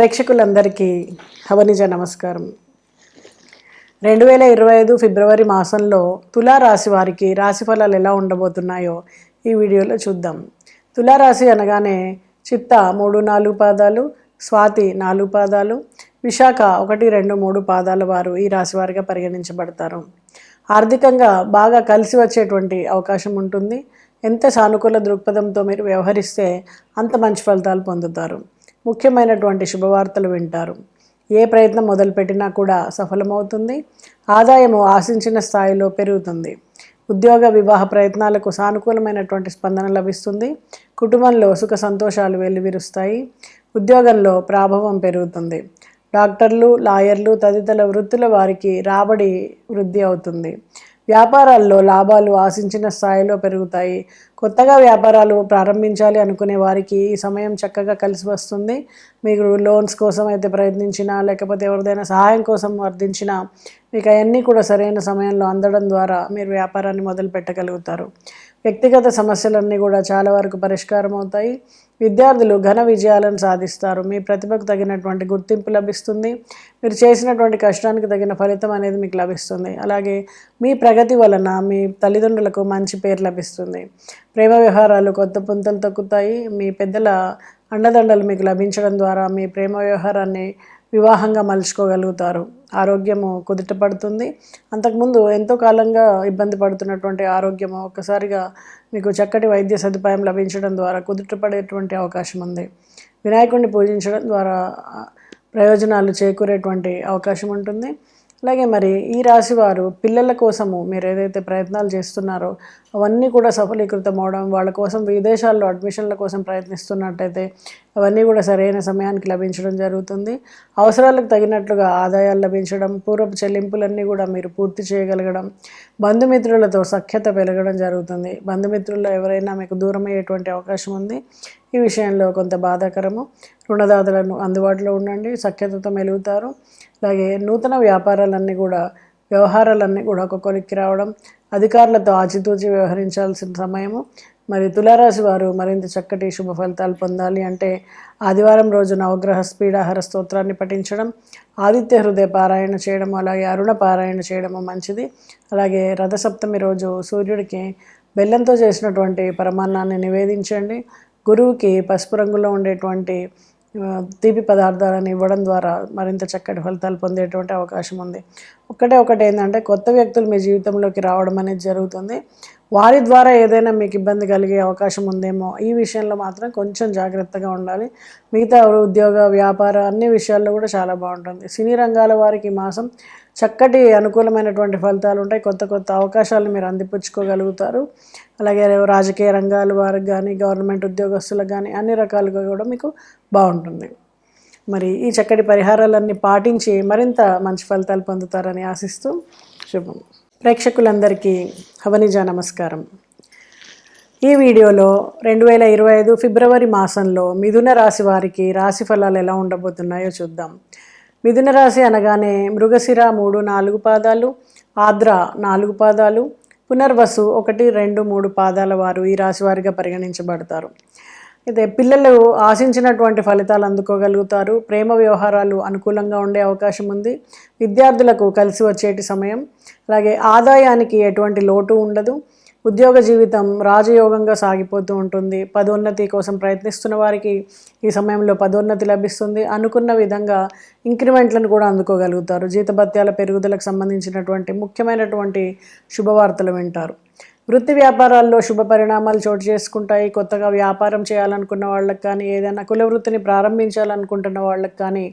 ప్రేక్షకులందరికీ హవనిజ నమస్కారం. రెండు వేల ఇరవై ఐదు ఫిబ్రవరి మాసంలో తులారాశి వారికి రాశి ఫలాలు ఎలా ఉండబోతున్నాయో ఈ వీడియోలో చూద్దాం. తులారాశి అనగానే చిత్త మూడు నాలుగు పాదాలు స్వాతి నాలుగు పాదాలు విశాఖ ఒకటి రెండు మూడు పాదాల వారు ఈ రాశి వారిగా పరిగణించబడతారు. ఆర్థికంగా బాగా కలిసి వచ్చేటువంటి అవకాశం ఉంటుంది. ఎంత సానుకూల దృక్పథంతో మీరు వ్యవహరిస్తే అంత మంచి ఫలితాలు పొందుతారు. ముఖ్యమైనటువంటి శుభవార్తలు వింటారు. ఏ ప్రయత్నం మొదలుపెట్టినా కూడా సఫలమవుతుంది. ఆదాయము ఆశించిన స్థాయిలో పెరుగుతుంది. ఉద్యోగ వివాహ ప్రయత్నాలకు సానుకూలమైనటువంటి స్పందన లభిస్తుంది. కుటుంబంలో సుఖ సంతోషాలు వెల్లువిరుస్తాయి. ఉద్యోగంలో ప్రాభవం పెరుగుతుంది. డాక్టర్లు లాయర్లు తదితర వృత్తుల వారికి రాబడి వృద్ధి అవుతుంది. వ్యాపారాల్లో లాభాలు ఆశించిన స్థాయిలో పెరుగుతాయి. కొత్తగా వ్యాపారాలు ప్రారంభించాలి అనుకునే వారికి ఈ సమయం చక్కగా కలిసి వస్తుంది. మీరు లోన్స్ కోసం అయితే ప్రయత్నించినా లేకపోతే ఎవరిదైనా సహాయం కోసం వర్ధించినా మీకు అవన్నీ కూడా సరైన సమయంలో అందడం ద్వారా మీరు వ్యాపారాన్ని మొదలు పెట్టగలుగుతారు వ్యక్తిగత సమస్యలన్నీ కూడా చాలా వరకు పరిష్కారం అవుతాయి. విద్యార్థులు ఘన విజయాలను సాధిస్తారు. మీ ప్రతిభకు తగినటువంటి గుర్తింపు లభిస్తుంది. మీరు చేసినటువంటి కష్టానికి తగిన ఫలితం అనేది మీకు లభిస్తుంది. అలాగే మీ ప్రగతి వలన మీ తల్లిదండ్రులకు మంచి పేరు లభిస్తుంది. ప్రేమ వ్యవహారాలు కొత్త పుంతలు తక్కుతాయి. మీ పెద్దల అండదండలు మీకు లభించడం ద్వారా మీ ప్రేమ వ్యవహారాన్ని వివాహంగా మలుచుకోగలుగుతారు. ఆరోగ్యము కుదుట పడుతుంది అంతకుముందు ఎంతో కాలంగా ఇబ్బంది పడుతున్నటువంటి ఆరోగ్యము ఒక్కసారిగా మీకు చక్కటి వైద్య సదుపాయం లభించడం ద్వారా కుదుట పడేటువంటి అవకాశం ఉంది. వినాయకుడిని పూజించడం ద్వారా ప్రయోజనాలు చేకూరేటువంటి అవకాశం ఉంటుంది. అలాగే మరి ఈ రాశి వారు పిల్లల కోసము మీరు ఏదైతే ప్రయత్నాలు చేస్తున్నారో అవన్నీ కూడా సఫలీకృతం అవడం వాళ్ళ కోసం విదేశాల్లో అడ్మిషన్ల కోసం ప్రయత్నిస్తున్నట్టయితే అవన్నీ కూడా సరైన సమయానికి లభించడం జరుగుతుంది. అవసరాలకు తగినట్లుగా ఆదాయాలు లభించడం పూర్వపు చెల్లింపులన్నీ కూడా మీరు పూర్తి చేయగలగడం బంధుమిత్రులతో సఖ్యత పెరగడం జరుగుతుంది. బంధుమిత్రుల్లో ఎవరైనా మీకు దూరమయ్యేటువంటి అవకాశం ఉంది. ఈ విషయంలో కొంత బాధాకరము. రుణదాతలను అందుబాటులో ఉండండి. సఖ్యతతో మెలుగుతారు. అలాగే నూతన వ్యాపారాలన్నీ కూడా వ్యవహారాలన్నీ కూడా ఒక కొలిక్కి రావడం అధికారులతో ఆచితూచి వ్యవహరించాల్సిన సమయము. మరి తులారాశి వారు మరింత చక్కటి శుభ ఫలితాలు పొందాలి అంటే ఆదివారం రోజు నవగ్రహ స్పీడాహార స్తోత్రాన్ని పఠించడం ఆదిత్య హృదయ పారాయణ చేయడం అలాగే అరుణ పారాయణ చేయడము మంచిది. అలాగే రథసప్తమి రోజు సూర్యుడికి బెల్లంతో చేసినటువంటి పరమాన్నాన్ని నివేదించండి. గురువుకి పసుపు రంగులో ఉండేటువంటి తీపి పదార్థాలను ఇవ్వడం ద్వారా మరింత చక్కటి ఫలితాలు పొందేటువంటి అవకాశం ఉంది. ఒకటే ఒకటి ఏంటంటే కొత్త వ్యక్తులు మీ జీవితంలోకి రావడం అనేది జరుగుతుంది. వారి ద్వారా ఏదైనా మీకు ఇబ్బంది కలిగే అవకాశం ఉందేమో ఈ విషయంలో మాత్రం కొంచెం జాగ్రత్తగా ఉండాలి. మిగతా ఉద్యోగ వ్యాపార అన్ని విషయాల్లో కూడా చాలా బాగుంటుంది. సినీ రంగాల వారికి ఈ మాసం చక్కటి అనుకూలమైనటువంటి ఫలితాలు ఉంటాయి. కొత్త కొత్త అవకాశాలను మీరు అందిపుచ్చుకోగలుగుతారు. అలాగే రాజకీయ రంగాల వారికి కానీ గవర్నమెంట్ ఉద్యోగస్తులకు కానీ అన్ని రకాలుగా కూడా మీకు బాగుంటుంది. మరి ఈ చక్కటి పరిహారాలన్నీ పాటించి మరింత మంచి ఫలితాలు పొందుతారని ఆశిస్తూ శుభం. ప్రేక్షకులందరికీ హవనిజ నమస్కారం. ఈ వీడియోలో రెండు వేల ఇరవై ఐదు ఫిబ్రవరి మాసంలో మిథున రాశి వారికి రాశి ఫలాలు ఎలా ఉండబోతున్నాయో చూద్దాం. మిథున రాశి అనగానే మృగశిర మూడు నాలుగు పాదాలు ఆద్ర నాలుగు పాదాలు పునర్వసు ఒకటి రెండు మూడు పాదాల వారు ఈ రాశి వారిగా పరిగణించబడతారు. అయితే పిల్లలు ఆశించినటువంటి ఫలితాలు అందుకోగలుగుతారు. ప్రేమ వ్యవహారాలు అనుకూలంగా ఉండే అవకాశం ఉంది. విద్యార్థులకు కలిసి వచ్చేటి సమయం. అలాగే ఆదాయానికి ఎటువంటి లోటు ఉండదు. ఉద్యోగ జీవితం రాజయోగంగా సాగిపోతూ ఉంటుంది. పదోన్నతి కోసం ప్రయత్నిస్తున్న వారికి ఈ సమయంలో పదోన్నతి లభిస్తుంది. అనుకున్న విధంగా ఇంక్రిమెంట్లను కూడా అందుకోగలుగుతారు. జీతభత్యాల పెరుగుదలకు సంబంధించినటువంటి ముఖ్యమైనటువంటి శుభవార్తలు వింటారు. వృత్తి వ్యాపారాల్లో శుభ పరిణామాలు చోటు చేసుకుంటాయి. కొత్తగా వ్యాపారం చేయాలనుకున్న వాళ్ళకి కానీ ఏదైనా కుల వృత్తిని ప్రారంభించాలనుకుంటున్న వాళ్ళకి కానీ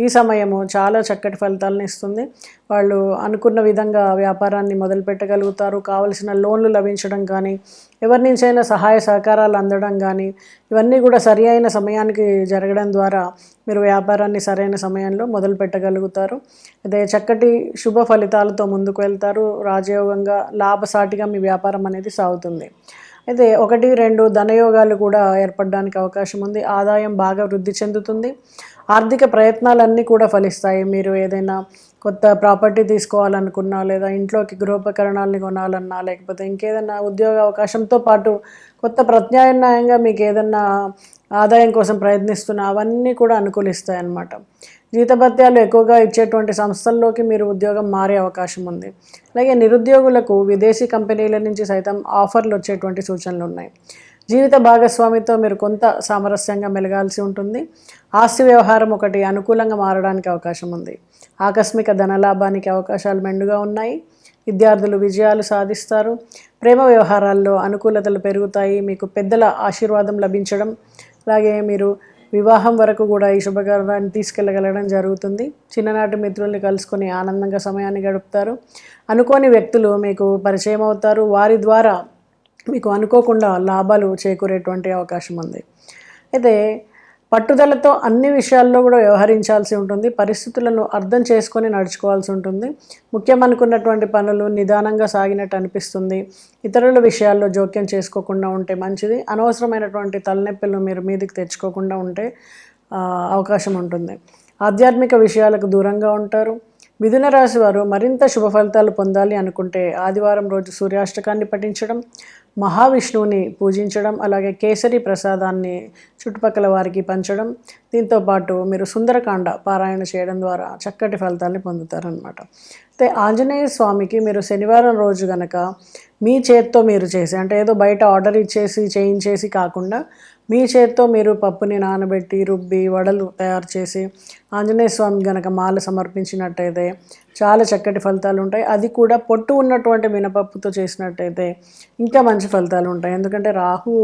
ఈ సమయము చాలా చక్కటి ఫలితాలను ఇస్తుంది. వాళ్ళు అనుకున్న విధంగా వ్యాపారాన్ని మొదలు పెట్టగలుగుతారు. కావలసిన లోన్లు లభించడం కానీ ఎవరి నుంచైనా సహాయ సహకారాలు అందడం కానీ ఇవన్నీ కూడా సరి అయిన సమయానికి జరగడం ద్వారా మీరు వ్యాపారాన్ని సరైన సమయంలో మొదలు పెట్టగలుగుతారు. అదే చక్కటి శుభ ఫలితాలతో ముందుకు వెళ్తారు. రాజయోగంగా లాభసాటిగా మీ వ్యాపారం అనేది సాగుతుంది. అయితే ఒకటి రెండు ధనయోగాలు కూడా ఏర్పడడానికి అవకాశం ఉంది. ఆదాయం బాగా వృద్ధి చెందుతుంది. ఆర్థిక ప్రయత్నాలన్నీ కూడా ఫలిస్తాయి. మీరు ఏదైనా కొత్త ప్రాపర్టీ తీసుకోవాలనుకున్నా లేదా ఇంట్లోకి గృహోపకరణాలని కొనాలన్నా లేకపోతే ఇంకేదైనా ఉద్యోగ అవకాశంతో పాటు కొత్త ప్రత్యామ్నాయంగా మీకు ఏదైనా ఆదాయం కోసం ప్రయత్నిస్తున్న అవన్నీ కూడా అనుకూలిస్తాయి అన్నమాట జీతభత్యాలు ఎక్కువగా ఇచ్చేటువంటి సంస్థల్లోకి మీరు ఉద్యోగం మారే అవకాశం ఉంది. అలాగే నిరుద్యోగులకు విదేశీ కంపెనీల నుంచి సైతం ఆఫర్లు వచ్చేటువంటి సూచనలు ఉన్నాయి. జీవిత భాగస్వామితో మీరు కొంత సామరస్యంగా మెలగాల్సి ఉంటుంది. ఆస్తి వ్యవహారం ఒకటి అనుకూలంగా మారడానికి అవకాశం ఉంది. ఆకస్మిక ధనలాభానికి అవకాశాలు మెండుగా ఉన్నాయి. విద్యార్థులు విజయాలు సాధిస్తారు. ప్రేమ వ్యవహారాల్లో అనుకూలతలు పెరుగుతాయి. మీకు పెద్దల ఆశీర్వాదం లభించడం అలాగే మీరు వివాహం వరకు కూడా ఈ శుభకార్యాన్ని తీసుకెళ్ళగలగడం జరుగుతుంది. చిన్ననాటి మిత్రుల్ని కలుసుకొని ఆనందంగా సమయాన్ని గడుపుతారు. అనుకోని వ్యక్తులు మీకు పరిచయం అవుతారు. వారి ద్వారా మీకు అనుకోకుండా లాభాలు చేకూరేటువంటి అవకాశం ఉంది. అయితే పట్టుదలతో అన్ని విషయాల్లో కూడా వ్యవహరించాల్సి ఉంటుంది. పరిస్థితులను అర్థం చేసుకొని నడుచుకోవాల్సి ఉంటుంది. ముఖ్యం అనుకున్నటువంటి పనులు నిదానంగా సాగినట్టు అనిపిస్తుంది. ఇతరుల విషయాల్లో జోక్యం చేసుకోకుండా ఉంటే మంచిది. అనవసరమైనటువంటి తలనొప్పులను మీరు మీదికి తెచ్చుకోకుండా ఉంటే అవకాశం ఉంటుంది. ఆధ్యాత్మిక విషయాలకు దూరంగా ఉంటారు. మిథున రాశి వారు మరింత శుభ ఫలితాలు పొందాలి అనుకుంటే ఆదివారం రోజు సూర్యాష్టకాన్ని పఠించడం మహావిష్ణువుని పూజించడం అలాగే కేసరి ప్రసాదాన్ని చుట్టుపక్కల వారికి పంచడం దీంతో పాటు మీరు సుందరకాండ పారాయణ చేయడం ద్వారా చక్కటి ఫలితాన్ని పొందుతారనమాట అయితే ఆంజనేయ స్వామికి మీరు శనివారం రోజు గనక మీ చేత్తో మీరు చేసి అంటే ఏదో బయట ఆర్డర్ ఇచ్చేసి చేయించేసి కాకుండా మీ చేత్తో మీరు పప్పుని నానబెట్టి రుబ్బి వడలు తయారు చేసి ఆంజనేయ స్వామి గనక మాల సమర్పించినట్టయితే చాలా చక్కటి ఫలితాలు ఉంటాయి. అది కూడా పొట్టు ఉన్నటువంటి మినపప్పుతో చేసినట్టయితే ఇంకా మంచి ఫలితాలు ఉంటాయి. ఎందుకంటే రాహు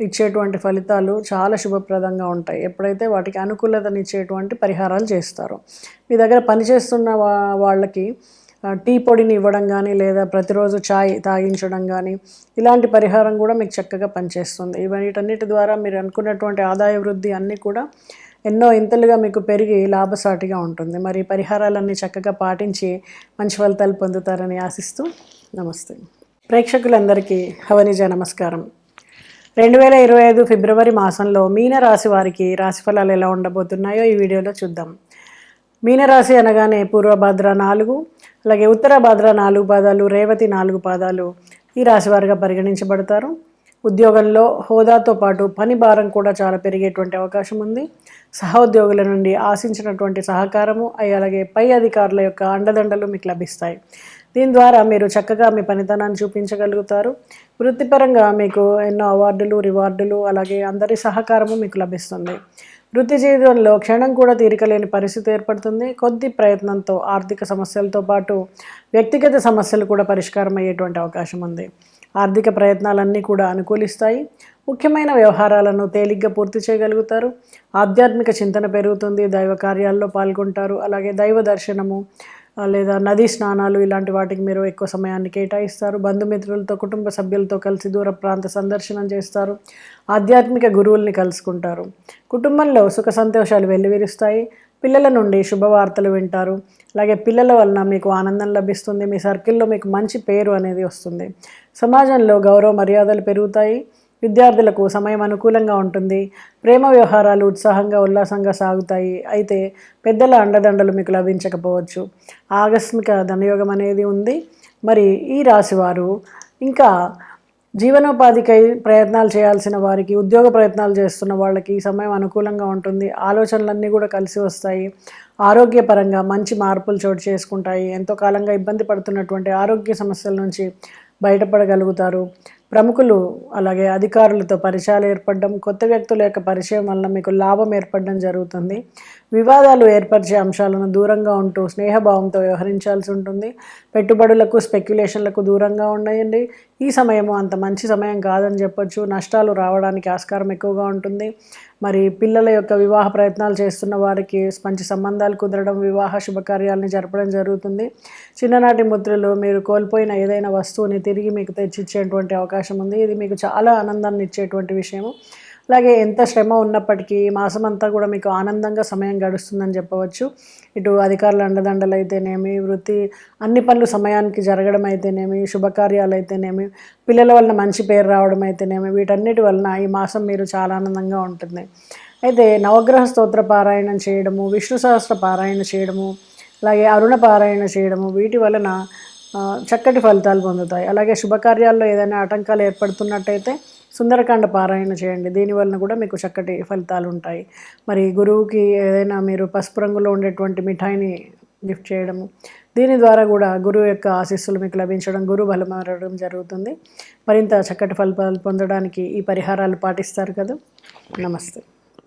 ఇచ్చేటువంటి ఫలితాలు చాలా శుభప్రదంగా ఉంటాయి. ఎప్పుడైతే వాటికి అనుకూలతనిచ్చేటువంటి పరిహారాలు చేస్తారో. మీ దగ్గర పనిచేస్తున్న వా వాళ్ళకి టీ పొడిని ఇవ్వడం కానీ లేదా ప్రతిరోజు చాయ్ తాగించడం కానీ ఇలాంటి పరిహారం కూడా మీకు చక్కగా పనిచేస్తుంది. ఇవి ద్వారా మీరు అనుకున్నటువంటి ఆదాయ వృద్ధి అన్నీ కూడా ఎన్నో ఇంతలుగా మీకు పెరిగి లాభసాటిగా ఉంటుంది. మరి పరిహారాలన్నీ చక్కగా పాటించి మంచి ఫలితాలు పొందుతారని ఆశిస్తూ నమస్తే. ప్రేక్షకులందరికీ హవనిజ నమస్కారం. రెండు వేల ఇరవై ఐదు ఫిబ్రవరి మాసంలో మీనరాశి వారికి రాశిఫలాలు ఎలా ఉండబోతున్నాయో ఈ వీడియోలో చూద్దాం. మీనరాశి అనగానే పూర్వభద్ర నాలుగు అలాగే ఉత్తర భాద్ర నాలుగు పాదాలు రేవతి నాలుగు పాదాలు ఈ రాశి వారిగా పరిగణించబడతారు. ఉద్యోగంలో హోదాతో పాటు పని భారం కూడా చాలా పెరిగేటువంటి అవకాశం ఉంది. సహోద్యోగుల నుండి ఆశించినటువంటి సహకారము అలాగే పై అధికారుల యొక్క అండదండలు మీకు లభిస్తాయి. దీని ద్వారా మీరు చక్కగా మీ పనితనాన్ని చూపించగలుగుతారు. వృత్తిపరంగా మీకు ఎన్నో అవార్డులు రివార్డులు అలాగే అందరి సహకారము మీకు లభిస్తుంది. వృత్తి జీవితంలో క్షణం కూడా తీరికలేని పరిస్థితి ఏర్పడుతుంది. కొద్ది ప్రయత్నంతో ఆర్థిక సమస్యలతో పాటు వ్యక్తిగత సమస్యలు కూడా పరిష్కారం అయ్యేటువంటి అవకాశం ఉంది. ఆర్థిక ప్రయత్నాలన్నీ కూడా అనుకూలిస్తాయి. ముఖ్యమైన వ్యవహారాలను తేలిగ్గా పూర్తి చేయగలుగుతారు. ఆధ్యాత్మిక చింతన పెరుగుతుంది. దైవ కార్యాల్లో పాల్గొంటారు. అలాగే దైవ దర్శనము లేదా నదీ స్నానాలు ఇలాంటి వాటికి మీరు ఎక్కువ సమయాన్ని కేటాయిస్తారు. బంధుమిత్రులతో కుటుంబ సభ్యులతో కలిసి దూర ప్రాంత సందర్శనం చేస్తారు. ఆధ్యాత్మిక గురువుల్ని కలుసుకుంటారు. కుటుంబంలో సుఖ సంతోషాలు వెల్లివిరుస్తాయి. పిల్లల నుండి శుభవార్తలు వింటారు. అలాగే పిల్లల వలన మీకు ఆనందం లభిస్తుంది. మీ సర్కిల్లో మీకు మంచి పేరు అనేది వస్తుంది. సమాజంలో గౌరవ మర్యాదలు పెరుగుతాయి. విద్యార్థులకు సమయం అనుకూలంగా ఉంటుంది. ప్రేమ వ్యవహారాలు ఉత్సాహంగా ఉల్లాసంగా సాగుతాయి. అయితే పెద్దల అండదండలు మీకు లభించకపోవచ్చు. ఆకస్మిక ధనయోగం అనేది ఉంది. మరి ఈ రాశివారు ఇంకా జీవనోపాధికై ప్రయత్నాలు చేయాల్సిన వారికి ఉద్యోగ ప్రయత్నాలు చేస్తున్న వాళ్ళకి సమయం అనుకూలంగా ఉంటుంది. ఆలోచనలన్నీ కూడా కలిసి వస్తాయి. ఆరోగ్యపరంగా మంచి మార్పులు చోటు చేసుకుంటాయి. ఎంతో కాలంగా ఇబ్బంది పడుతున్నటువంటి ఆరోగ్య సమస్యల నుంచి బయటపడగలుగుతారు. ప్రముఖులు అలాగే అధికారులతో పరిచయాలు ఏర్పడడం కొత్త వ్యక్తుల యొక్క పరిచయం వల్ల మీకు లాభం ఏర్పడడం జరుగుతుంది. వివాదాలు ఏర్పరిచే అంశాలను దూరంగా ఉంటూ స్నేహభావంతో వ్యవహరించాల్సి ఉంటుంది. పెట్టుబడులకు స్పెక్యులేషన్లకు దూరంగా ఉండండి. ఈ సమయము అంత మంచి సమయం కాదని చెప్పొచ్చు. నష్టాలు రావడానికి ఆస్కారం ఎక్కువగా ఉంటుంది. మరి పిల్లల యొక్క వివాహ ప్రయత్నాలు చేస్తున్న వారికి మంచి సంబంధాలు కుదరడం వివాహ శుభకార్యాలని జరపడం జరుగుతుంది. చిన్ననాటి ముద్రలు మీరు కోల్పోయిన ఏదైనా వస్తువుని తిరిగి మీకు తెచ్చిచ్చేటువంటి అవకాశం ఉంది. ఇది మీకు చాలా ఆనందాన్ని ఇచ్చేటువంటి విషయము. అలాగే ఎంత శ్రమ ఉన్నప్పటికీ మాసం అంతా కూడా మీకు ఆనందంగా సమయం గడుస్తుందని చెప్పవచ్చు. ఇటు అధికారుల అండదండలు అయితేనేమి వృత్తి అన్ని పనులు సమయానికి జరగడం అయితేనేమి శుభకార్యాలు అయితేనేమి పిల్లల వలన మంచి పేరు రావడం అయితేనేమి వీటన్నిటి వలన ఈ మాసం మీరు చాలా ఆనందంగా ఉంటుంది. అయితే నవగ్రహ స్తోత్ర పారాయణం చేయడము విష్ణు సహస్ర పారాయణ చేయడము అలాగే అరుణ పారాయణ చేయడము వీటి వలన చక్కటి ఫలితాలు పొందుతాయి. అలాగే శుభకార్యాల్లో ఏదైనా ఆటంకాలు ఏర్పడుతున్నట్టయితే సుందరకాండ పారాయణ చేయండి. దీనివలన కూడా మీకు చక్కటి ఫలితాలు ఉంటాయి. మరి గురువుకి ఏదైనా మీరు పసుపు రంగులో ఉండేటువంటి మిఠాయిని గిఫ్ట్ చేయడము దీని ద్వారా కూడా గురువు యొక్క ఆశీస్సులు మీకు లభించడం గురువు బలమారడం జరుగుతుంది. మరింత చక్కటి ఫలితాలు పొందడానికి ఈ పరిహారాలు పాటిస్తారు కదా. నమస్తే.